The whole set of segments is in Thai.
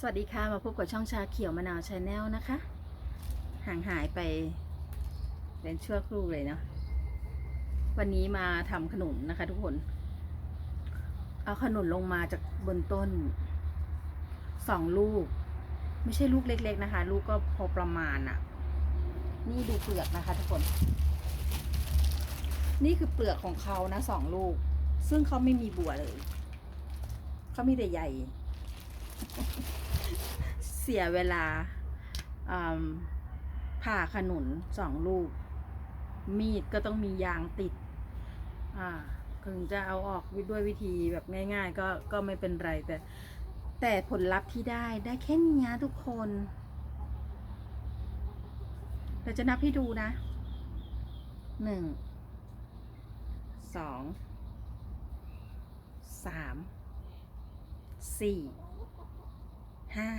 สวัสดีค่ะ มาพบกับช่องชาเขียวมะนาวชาแนลนะคะ ห่างหายไปเป็นชั่วครู่เลยเนาะวันนี้มาทำขนุนนะคะทุกคน เอาขนุนลงมาจากบนต้นสองลูก ไม่ใช่ลูกเล็ก ๆนะคะ ลูกก็พอประมาณอะ่ะนี่ดูเปลือกนะคะทุกคน นี่คือเปลือกของเขานะสองลูก ซึ่งเขาไม่มีบัวเลย เขามีแต่ใหญ่ สียเวลาผ่าขนุนสองลูก มีดก็ต้องมียางติดถึงจะเอาออกด้วยวิธีแบบง่าย ๆ ก็ก็ไม่เป็นไรแต่ แต่ผลลัพธ์ที่ได้ได้แค่นี้นะทุกคนเราจะนับให้ดูนะหนึ่งสองสามสี่ห้า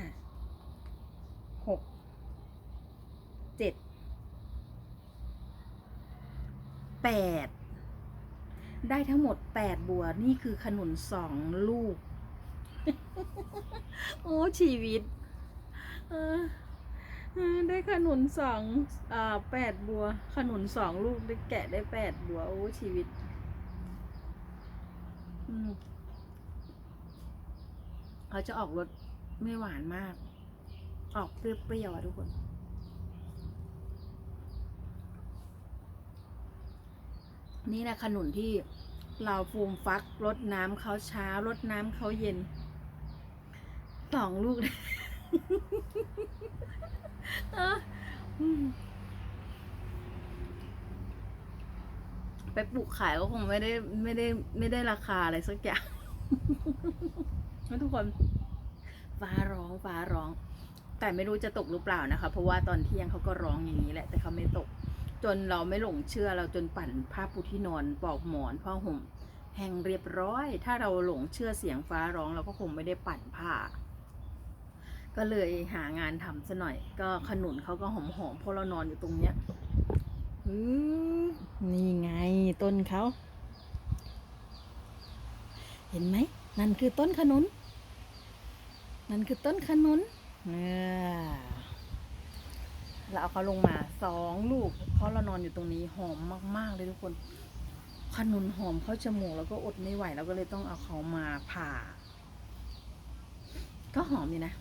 หก เจ็ดแปดได้ทั้งหมดแปดบัวนี่คือขนุนสองลูก โอ้ชีวิตได้ขนุนสองแปดบัว ขนุนสองลูกได้แกะได้แปดบัว โอ้ชีวิตเขาจะออกรสไม่หวานมาก ออกเปรี้ยวๆอะทุกคน นี่แหละขนุนที่เราฟูมฟักรดน้ำเขาเช้ารดน้ำเขาเย็นสองลูกไปปลูกขายก็คงไม่ได้ไม่ได้ไม่ได้ราคาอะไรสักอย่างนะทุกคนฟ้าร้องฟ้าร้อง แต่ไม่รู้จะตกหรือเปล่านะคะ เพราะว่าตอนเที่ยงเขาก็ร้องอย่างนี้แหละ แต่เขาไม่ตก จนเราไม่หลงเชื่อเราจนปั่นผ้าปูที่นอนปลอกหมอนผ้าห่มแห้งเรียบร้อย ถ้าเราหลงเชื่อเสียงฟ้าร้องเราก็คงไม่ได้ปั่นผ้า ก็เลยหางานทำซะหน่อย ก็ขนุนเขาก็หอมๆเพราะเรานอนอยู่ตรงเนี้ยนี่ไงต้นเขาเห็นไหมนั่นคือต้นขนุน นั่นคือต้นขนุนเนี่ย เราเอาเขาลงมาสองลูก เพราะเรานอนอยู่ตรงนี้หอมมากๆเลยทุกคนขนุนหอมเข้าจมูกแล้วก็อดไม่ไหวเราก็เลยต้องเอาเขามาผ่า ก็หอมอยู่นะ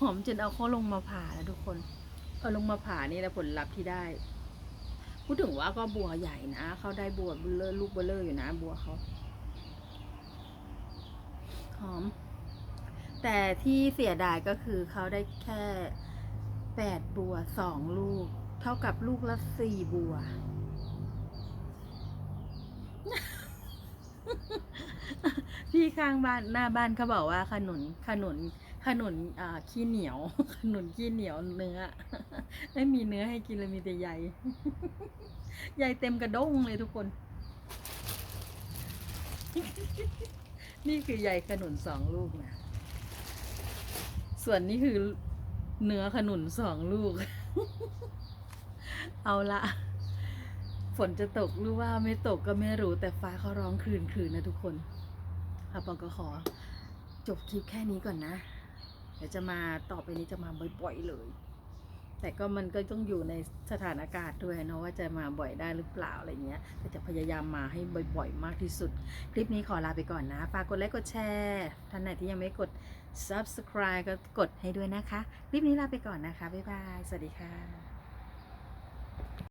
หอมจนเอาเขาลงมาผ่าแล้วทุกคน เอาลงมาผ่านี่แหละผลลัพธ์ที่ได้ พูดถึงว่าก็บัวใหญ่นะเขาได้บัวเบลอลูกเบลออยู่นะ บัวเขาหอม แต่ที่เสียดายก็คือเขาได้แค่ แปดบัวสองลูก เท่ากับลูกละสี่บัว พี่ข้างบ้านหน้าบ้านเขาบอกว่าขนุนขนุนขนุนอ่าขี้เหนียว ขนุนขี้เหนียวเนื้อ ไม่มีเนื้อให้กินเลยมีแต่ใยใยเต็มกระด้งเลยทุกคน นี่คือใยขนุนสองลูกนะ ส่วนนี้คือ เนื้อขนุนสองลูก เอาละ ฝนจะตกหรือว่าไม่ตกก็ไม่รู้ แต่ฟ้าเขาร้องคืนคืนนะทุกคนอะปองก็ขอ จบคลิปแค่นี้ก่อนนะ เดี๋ยวจะมาต่อไปนี้จะมาบ่อยๆเลย แต่ก็มันก็ต้องอยู่ในสถานอากาศด้วยเนาะว่าจะมาบ่อยได้หรือเปล่าอะไรเงี้ยแต่จะพยายามมาให้บ่อยๆ มากที่สุด คลิปนี้ขอลาไปก่อนนะฝากกดไลค์กดแชร์ท่านไหนที่ยังไม่กด subscribe ก็กดให้ด้วยนะคะ คลิปนี้ลาไปก่อนนะคะ บ๊ายบาย สวัสดีค่ะ